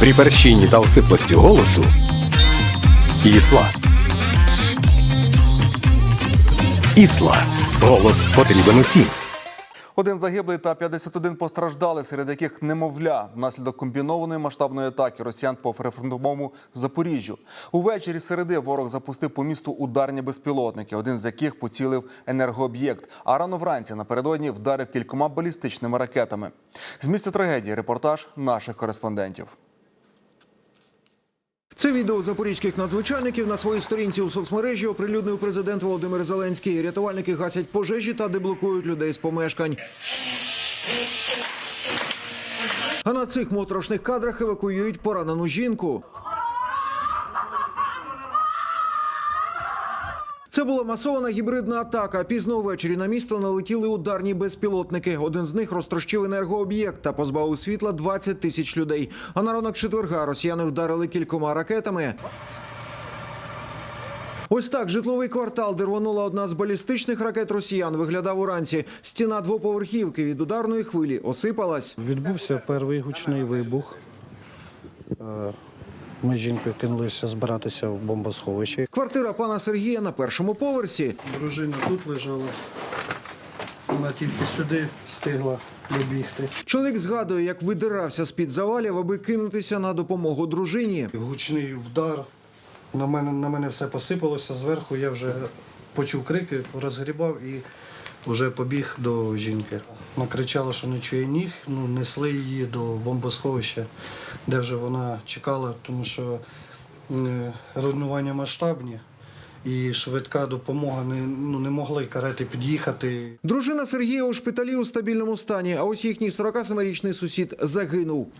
При перщині та осиплості голосу Ісла. Ісла. Голос потрібен усім. Один загиблий та 51 постраждали, серед яких немовля внаслідок комбінованої масштабної атаки росіян по прифронтовому Запоріжжю. Увечері середи ворог запустив по місту ударні безпілотники, один з яких поцілив енергооб'єкт. А рано вранці напередодні вдарив кількома балістичними ракетами. З місця трагедії репортаж наших кореспондентів. Це відео запорізьких надзвичайників на своїй сторінці у соцмережі оприлюднив президент Володимир Зеленський. Рятувальники гасять пожежі та деблокують людей з помешкань. А на цих моторошних кадрах евакуюють поранену жінку. Була масована гібридна атака. Пізно ввечері на місто налетіли ударні безпілотники. Один з них розтрощив енергооб'єкт та позбавив світла 20 тисяч людей. А на ранок четверга росіяни вдарили кількома ракетами. Ось так житловий квартал, де рванула одна з балістичних ракет росіян, виглядав уранці. Стіна двоповерхівки від ударної хвилі осипалась. Відбувся перший гучний вибух. Ми з жінкою кинулися збиратися в бомбосховище. Квартира пана Сергія на першому поверсі. Дружина тут лежала. Вона тільки сюди встигла добігти. Чоловік згадує, як видирався з-під завалів, аби кинутися на допомогу дружині. Гучний вдар. На мене, на мене все посипалося зверху. Я вже почув крики, розгрібав і вже побіг до жінки. Накричала, що не чує ніг, ну, несли її до бомбосховища, де вже вона чекала, тому що руйнування масштабні. І швидка допомога не, ну, не могли карети під'їхати. Дружина Сергія у шпиталі у стабільному стані, а ось їхній 47-річний сусід загинув.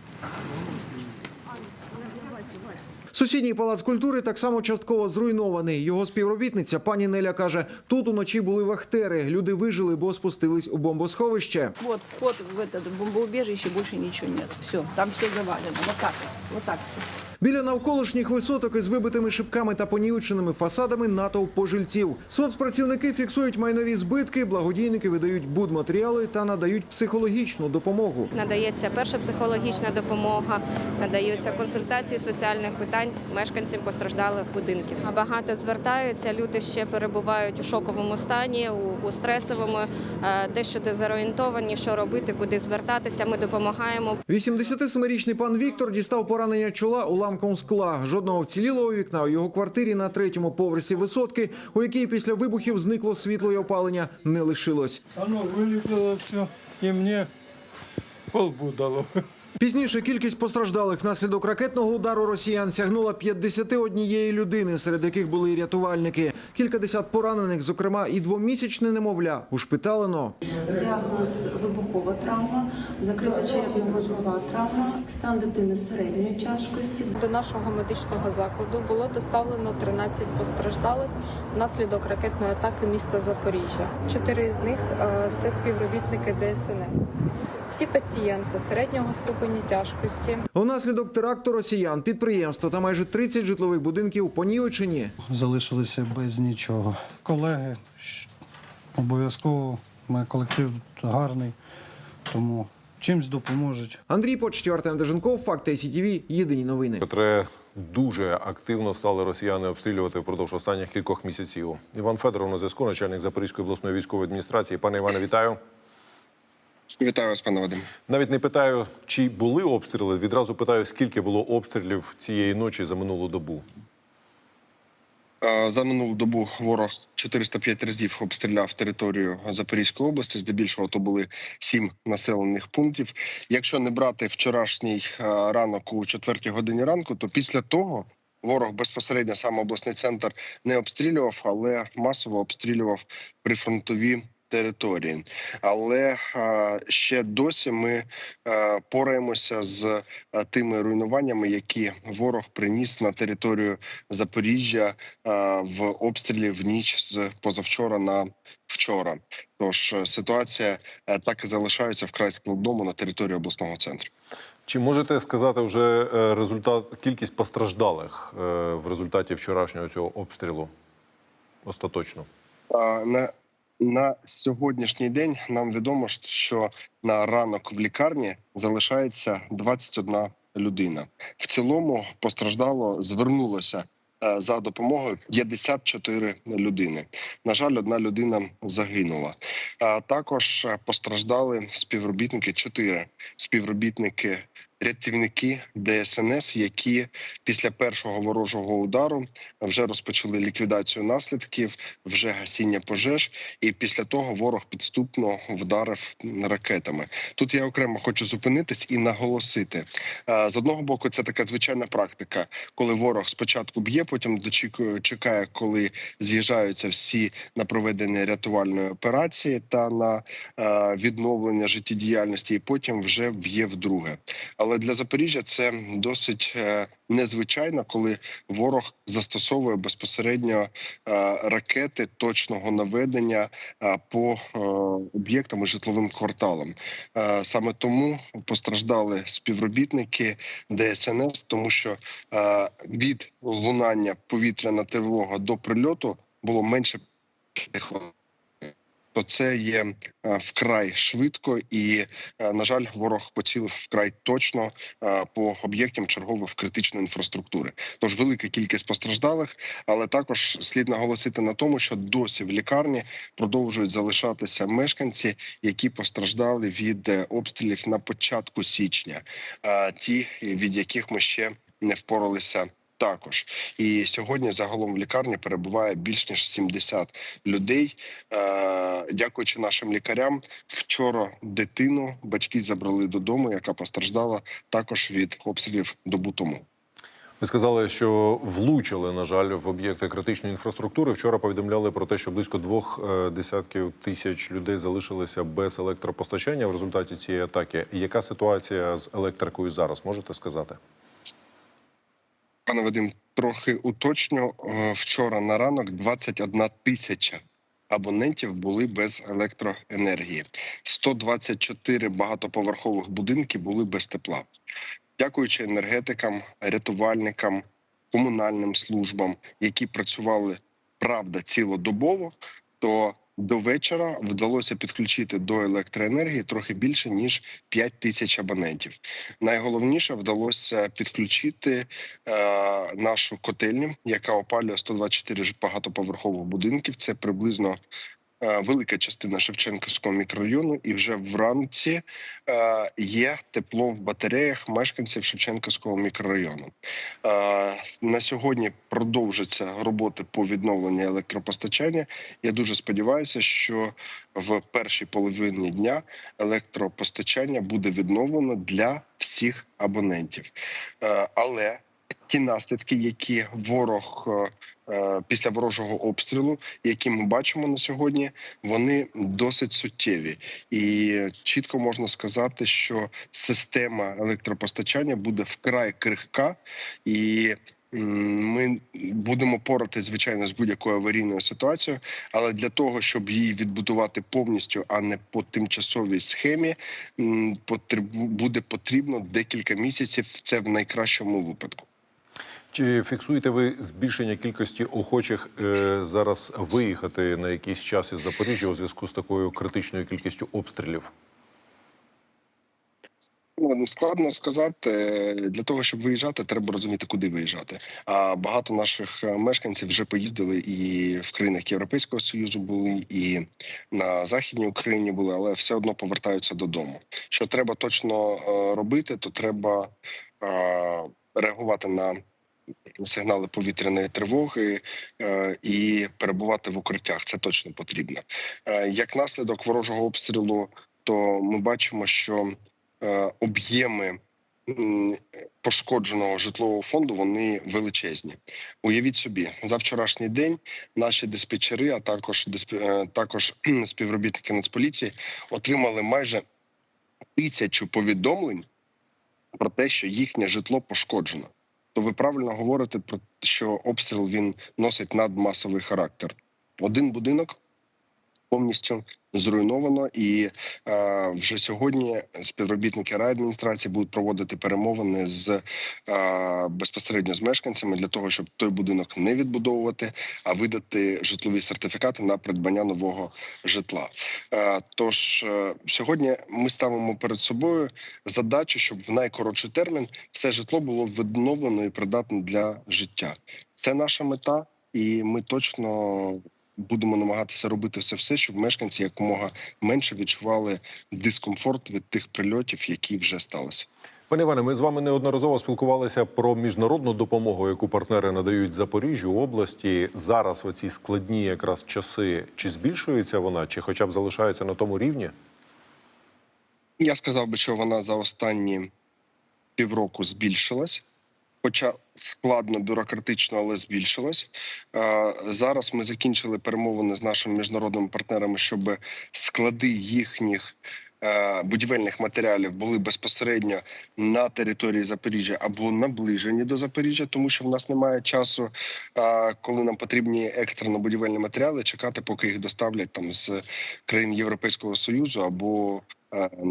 Сусідній палац культури так само частково зруйнований. Його співробітниця пані Неля каже: тут уночі були вахтери. Люди вижили, бо спустились у бомбосховище. От вход в это бомбоубежище, більше нічого нет. Все, там все завалено. Вот так, ось так все. Біля навколишніх висоток із вибитими шибками та понівеченими фасадами натовп пожильців. Соцпрацівники фіксують майнові збитки, благодійники видають будматеріали та надають психологічну допомогу. Надається перша психологічна допомога, надаються консультації соціальних питань мешканцям постраждалих будинків. Багато звертаються, люди ще перебувають у шоковому стані, у, у стресовому, дещо дезорієнтовані, що робити, куди звертатися. Ми допомагаємо. 87-річний пан Віктор дістав поранення чола уламком скла. Жодного вцілілого вікна у його квартирі на третьому поверсі висотки, у якій після вибухів зникло світло і опалення, не лишилось. Воно вылетело все, і мені полбу дало. Пізніше кількість постраждалих внаслідок ракетного удару росіян сягнула 51 людини, серед яких були і рятувальники. Кількадесят поранених, зокрема і двомісячне немовля, ушпиталено. Діагноз вибухова травма, закрита черепно-мозгова травма, стан дитини середньої тяжкості. До нашого медичного закладу було доставлено 13 постраждалих внаслідок ракетної атаки міста Запоріжжя. Чотири з них е, це співробітники ДСНС. Всі пацієнти середнього ступені тяжкості. Внаслідок теракту росіян підприємство та майже 30 житлових будинків понівечені. Залишилися без нічого. Колеги, обов'язково, ми колектив гарний, тому чимсь допоможуть. Андрій Почтів, Артем Деженков, Факти СІТВ, Єдині новини. Котре дуже активно стали росіяни обстрілювати впродовж останніх кількох місяців. Іван Федоров на зв'язку, начальник Запорізької обласної військової адміністрації. Пане Іване, вітаю. Вітаю вас, пане Вадим. Навіть не питаю, чи були обстріли. Відразу питаю, скільки було обстрілів цієї ночі за минулу добу. За минулу добу ворог 405 разів обстріляв територію Запорізької області. Здебільшого то були сім населених пунктів. Якщо не брати вчорашній ранок у четвертій годині ранку, то після того ворог безпосередньо сам обласний центр не обстрілював, але масово обстрілював прифронтові. Території, але ще досі ми пораємося з тими руйнуваннями, які ворог приніс на територію Запоріжжя в обстрілі в ніч з позавчора на вчора. Тож е, ситуація е, так і залишається вкрай складному на території обласного центру. Чи можете сказати вже е, результат кількість постраждалих в результаті вчорашнього цього обстрілу? Остаточно. На, на сьогоднішній день нам відомо, що на ранок в лікарні залишається 21 людина. В цілому постраждало, звернулося е, за допомогою 54 людини. На жаль, одна людина загинула. А також е, постраждали співробітники, чотири співробітники, рятівники ДСНС, які після першого ворожого удару вже розпочали ліквідацію наслідків, вже гасіння пожеж, і після того ворог підступно вдарив ракетами. Тут я окремо хочу зупинитись і наголосити. Е, З одного боку, це така звичайна практика, коли ворог спочатку б'є, потім чекає, коли з'їжджаються всі на проведення рятувальної операції та на е, відновлення життєдіяльності, і потім вже б'є вдруге. Але для Запоріжжя це досить е, незвичайно, коли ворог застосовує безпосередньо е, ракети точного наведення е, по об'єктам і житловим кварталам. Саме тому постраждали співробітники ДСНС, тому що від лунання повітряна тривога до прильоту було менше хвилин. То це є е, вкрай швидко, і е, на жаль, ворог поцілив вкрай точно е, по об'єктам чергових критичної інфраструктури. Тож велика кількість постраждалих, але також слід наголосити на тому, що досі в лікарні продовжують залишатися мешканці, які постраждали від обстрілів на початку січня, ті від яких ми ще не впоралися. Також і сьогодні загалом в лікарні перебуває більш ніж 70 людей. Е, дякуючи нашим лікарям, вчора дитину батьки забрали додому, яка постраждала також від обстрілів добу тому. Ви сказали, що влучили, на жаль, в об'єкти критичної інфраструктури. Вчора повідомляли про те, що близько двох е, десятків тисяч людей залишилися без електропостачання в результаті цієї атаки. Яка ситуація з електрикою зараз? Можете сказати? Пане Вадим, трохи уточню. Е, Вчора на ранок 21 тисяча абонентів були без електроенергії. 124 багатоповерхових будинки були без тепла. Дякуючи енергетикам, рятувальникам, комунальним службам, які працювали правда цілодобово, то до вечора вдалося підключити до електроенергії трохи більше ніж 5 тисяч абонентів. Найголовніше вдалося підключити е, нашу котельню, яка опалює 124 ж багатоповерхових будинків. Це приблизно велика частина Шевченківського мікрорайону, і вже вранці е, є тепло в батареях мешканців Шевченківського мікрорайону. Е, на сьогодні продовжаться роботи по відновленню електропостачання. Я дуже сподіваюся, що в першій половині дня електропостачання буде відновлено для всіх абонентів. Е, Але ті наслідки, які ворог е, е, після ворожого обстрілу, які ми бачимо на сьогодні, вони досить суттєві, і чітко можна сказати, що система електропостачання буде вкрай крихка і. Ми будемо поратись, звичайно, з будь-якою аварійною ситуацією, але для того, щоб її відбудувати повністю, а не по тимчасовій схемі, буде потрібно декілька місяців. Це в найкращому випадку. Чи фіксуєте ви збільшення кількості охочих е, зараз виїхати на якийсь час із Запоріжжя у зв'язку з такою критичною кількістю обстрілів? Ну, складно сказати. Для того, щоб виїжджати, треба розуміти, куди виїжджати. А багато наших е, мешканців вже поїздили і в країнах Європейського Союзу були, і на Західній Україні були, але все одно повертаються додому. Що треба точно е, робити, то треба е, реагувати на сигнали повітряної тривоги е, і перебувати в укриттях. Це точно потрібно. Е, Як наслідок ворожого обстрілу, то ми бачимо, що е, об'єми пошкодженого житлового фонду вони величезні. Уявіть собі, за вчорашній день наші диспетчери, а також також співробітники Нацполіції отримали майже тисячу повідомлень про те, що їхнє житло пошкоджено. То ви правильно говорите про те, що обстріл він носить надмасовий характер. Один будинок повністю зруйновано, і е, вже сьогодні співробітники райадміністрації будуть проводити перемовини з е, безпосередньо з мешканцями для того, щоб той будинок не відбудовувати, а видати житлові сертифікати на придбання нового житла. Е, тож е, сьогодні ми ставимо перед собою задачу, щоб в найкоротший термін все житло було відновлено і придатне для життя. Це наша мета, і ми точно будемо намагатися робити все, все, щоб мешканці якомога менше відчували дискомфорт від тих прильотів, які вже сталися. Пане Іване, ми з вами неодноразово спілкувалися про міжнародну допомогу, яку партнери надають Запоріжжю області. Зараз оці складні якраз часи. Чи збільшується вона, чи хоча б залишається на тому рівні? Я сказав би, що вона за останні півроку збільшилась. Хоча складно бюрократично, але збільшилась. Е, Зараз ми закінчили перемовини з нашими міжнародними партнерами, щоб склади їхніх е, будівельних матеріалів були безпосередньо на території Запоріжжя або наближені до Запоріжжя, тому що в нас немає часу, е, коли нам потрібні екстрено будівельні матеріали, чекати, поки їх доставлять там з країн Європейського союзу або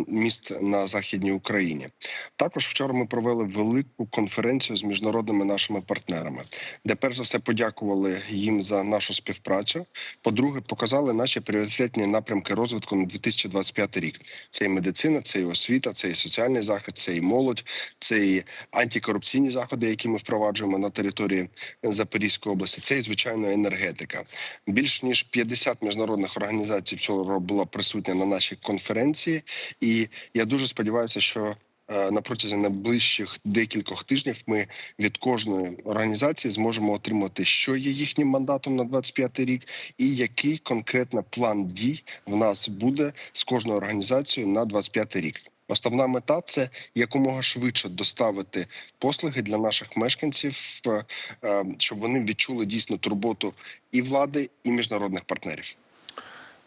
міст на західній Україні. Також вчора ми провели велику конференцію з міжнародними нашими партнерами, де перш за все подякували їм за нашу співпрацю. По-друге, показали наші пріоритетні напрямки розвитку на 2025 рік. Це і медицина, це і освіта, це і соціальний захист, це і молодь, це і антикорупційні заходи, які ми впроваджуємо на території Запорізької області. Це і звичайно енергетика. Більш ніж 50 міжнародних організацій вчора була присутня на нашій конференції, і я дуже сподіваюся, що е, на протязі найближчих декількох тижнів ми від кожної організації зможемо отримати, що є їхнім мандатом на 25 рік, і який конкретно план дій в нас буде з кожною організацією на 25 рік. Основна мета це якомога швидше доставити послуги для наших мешканців, е, е, щоб вони відчули дійсно турботу і влади, і міжнародних партнерів.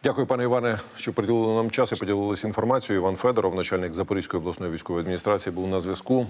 Дякую, пане Іване, що приділили нам час і поділилися інформацією. Іван Федоров, начальник Запорізької обласної військової адміністрації, був на зв'язку.